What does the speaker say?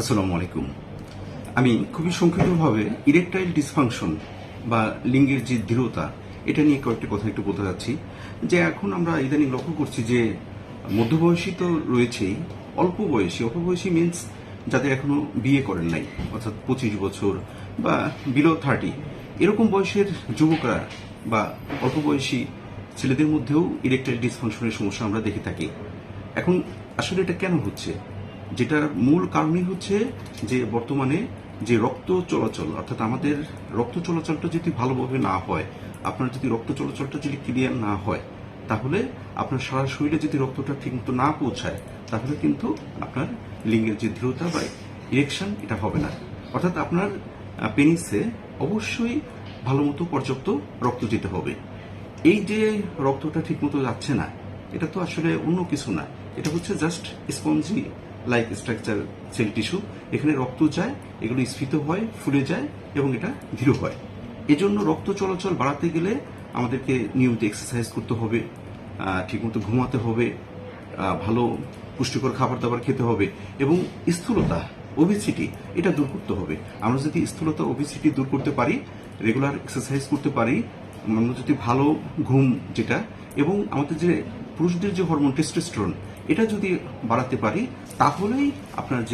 আসসালামু আলাইকুম আমি খুবই সংক্ষিপ্তভাবে ইরেকটাইল ডিসফাংশন বা লিঙ্গের যে দৃঢ়তা, এটা নিয়ে কয়েকটি কথা একটু বলতে যাচ্ছি, যে এখন আমরা ইদানিং লক্ষ্য করছি যে মধ্যবয়সী তো রয়েছেই, অল্প বয়সী অল্প বয়সী মিনস যাদের এখনও বিয়ে করেন নাই, অর্থাৎ পঁচিশ বছর বা বিলো থার্টি এরকম বয়সের যুবকরা বা অল্প বয়সী ছেলেদের মধ্যেও ইরেকটাইল ডিসফাংশনের সমস্যা আমরা দেখে থাকি। এখন আসলে এটা কেন হচ্ছে? যেটার মূল কারণই হচ্ছে যে বর্তমানে যে রক্ত চলাচল, অর্থাৎ আমাদের রক্ত চলাচলটা যদি ভালোভাবে না হয়, আপনার যদি রক্ত চলাচলটা যদি ক্লিয়ার না হয়, তাহলে আপনার সারা শরীরে যদি রক্তটা ঠিকমতো না পৌঁছায়, তাহলে কিন্তু আপনার লিঙ্গের যে দৃঢ়তা বা ইরেকশন এটা হবে না। অর্থাৎ আপনার পেনিসে অবশ্যই ভালো মতো পর্যাপ্ত রক্ত যেতে হবে। এই যে রক্তটা ঠিকমতো যাচ্ছে না, এটা তো আসলে অন্য কিছু না, এটা হচ্ছে just spongy like structure cell tissue এখানে রক্ত যায়, এগুলো স্ফীত হয়, ফুলে যায় এবং এটা দৃঢ় হয়। এজন্য রক্ত চলাচল বাড়াতে গেলে আমাদেরকে নিয়মিত এক্সারসাইজ করতে হবে ঠিকমতো ঘুমাতে হবে ভালো পুষ্টিকর খাবার দাবার খেতে হবে এবং স্থূলতা ওবিসিটি এটা দূর করতে হবে। আমরা যদি স্থূলতা ওবিসিটি দূর করতে পারি রেগুলার এক্সারসাইজ করতে পারি, আমরা যদি ভালো ঘুম, যেটা, এবং আমাদের যে পুরুষদের যে হরমোন টেস্টোস্টেরন এটা যদি বাড়াতে পারি তাহলেই আপনার যে